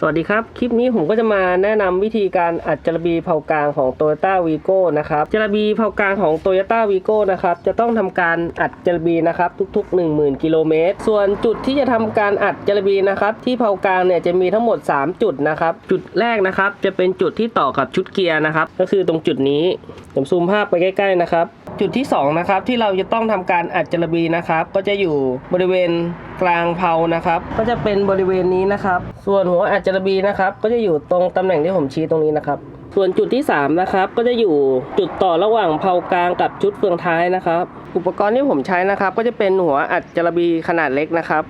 สวัสดีครับ คลิปนี้ผมก็จะมาแนะนำวิธีการอัดจระบีเผากลางของ Toyota Vigo นะครับจระบีเผากลางของ Toyota Vigo นะครับจะต้องทำการอัดจระบีนะครับทุกๆ 10,000 กิโลเมตร ส่วนจุดที่จะทำการอัดจระบีนะครับที่เผากลางเนี่ยจะมีทั้งหมด 3 จุดนะครับจุดแรกนะครับจะเป็นจุดที่ต่อกับชุดเกียร์นะครับก็คือตรงจุดนี้ผมซูมภาพไปใกล้ ๆนะครับ จุดที่2นะครับที่เราจะต้องทำการอัดจระบีนะครับ ก็จะอยู่บริเวณกลางเพลานะครับ ก็จะเป็นบริเวณนี้นะครับ ส่วนหัวอัดจระบีนะครับ ก็จะอยู่ตรงตำแหน่งที่ผมชี้ตรงนี้นะครับส่วนจุดที่ 3 นะครับ ก็จะอยู่จุดต่อระหว่างเพลากลางกับชุดเฟืองท้ายนะครับ อุปกรณ์ที่ผมใช้นะครับ ก็จะเป็นหัวอัดจระบีขนาดเล็กนะครับ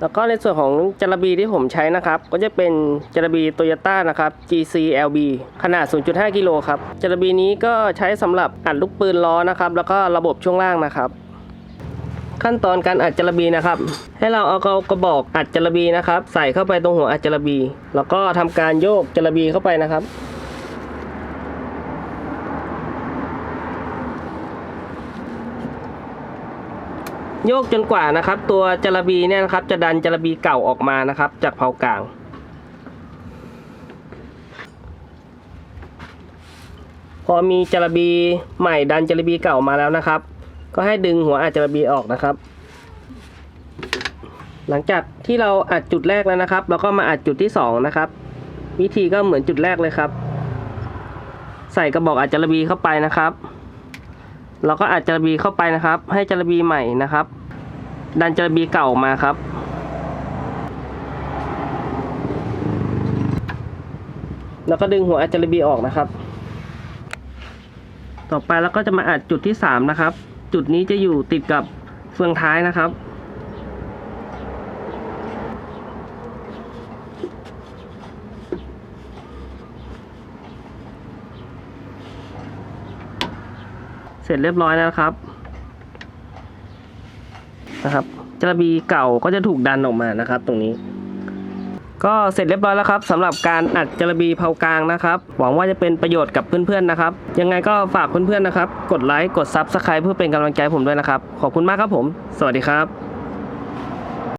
แล้วก็ในส่วนของจระบีที่ผมใช้นะครับ ก็จะเป็นจระบีโตโยต้านะครับ GCLB ขนาด 0.5 กิโลครับจระบีนี้ก็ใช้สำหรับอัดลูกปืนล้อนะครับ แล้วก็ระบบช่วงล่างนะครับ ขั้นตอนการอัดจระบีนะครับ ให้เราเอากระบอกอัดจระบีนะครับ ใส่เข้าไปตรงหัวอัดจระบี แล้วก็ทำการโยกจระบีเข้าไปนะครับ โยกจนกว่านะครับ ตัวจระบีเนี่ยนะครับ จะดันจระบีเก่าออกมานะครับ จากเผากลาง พอมีจระบีใหม่ดันจระบีเก่ามาแล้วนะครับ ก็ให้ดึงหัวอัดจระบีออกนะครับ หลังจากที่เราอัดจุดแรกแล้วนะครับ เราก็มาอัดจุดที่สองนะครับ วิธีก็เหมือนจุดแรกเลยครับ ใส่กระบอกอัดจระบีเข้าไปนะครับ เราก็อัดจระบีเข้าไปนะครับ ให้จระบีใหม่นะครับ ดันจระบีเก่ามาครับ แล้วก็ดึงหัวอัดจระบีออกนะครับ ต่อไปเราก็จะมาอัดจุดที่สามนะครับ จุดนี้จะอยู่ติดกับเฟืองท้ายนะครับ เสร็จเรียบร้อยแล้วนะครับนะครับจระบีเก่าก็จะถูกดันออกมานะครับ ตรงนี้ ก็เสร็จเรียบร้อยแล้วครับสำหรับการอัดจระบีเผากลางนะครับ หวังว่าจะเป็นประโยชน์กับเพื่อนๆนะครับ ยังไงก็ฝากเพื่อนๆนะครับ กดไลค์กดซับสไคร b ์เพื่อเป็นกำลังใจผมด้วยนะครับ ขอบคุณมากครับผม สวัสดีครับ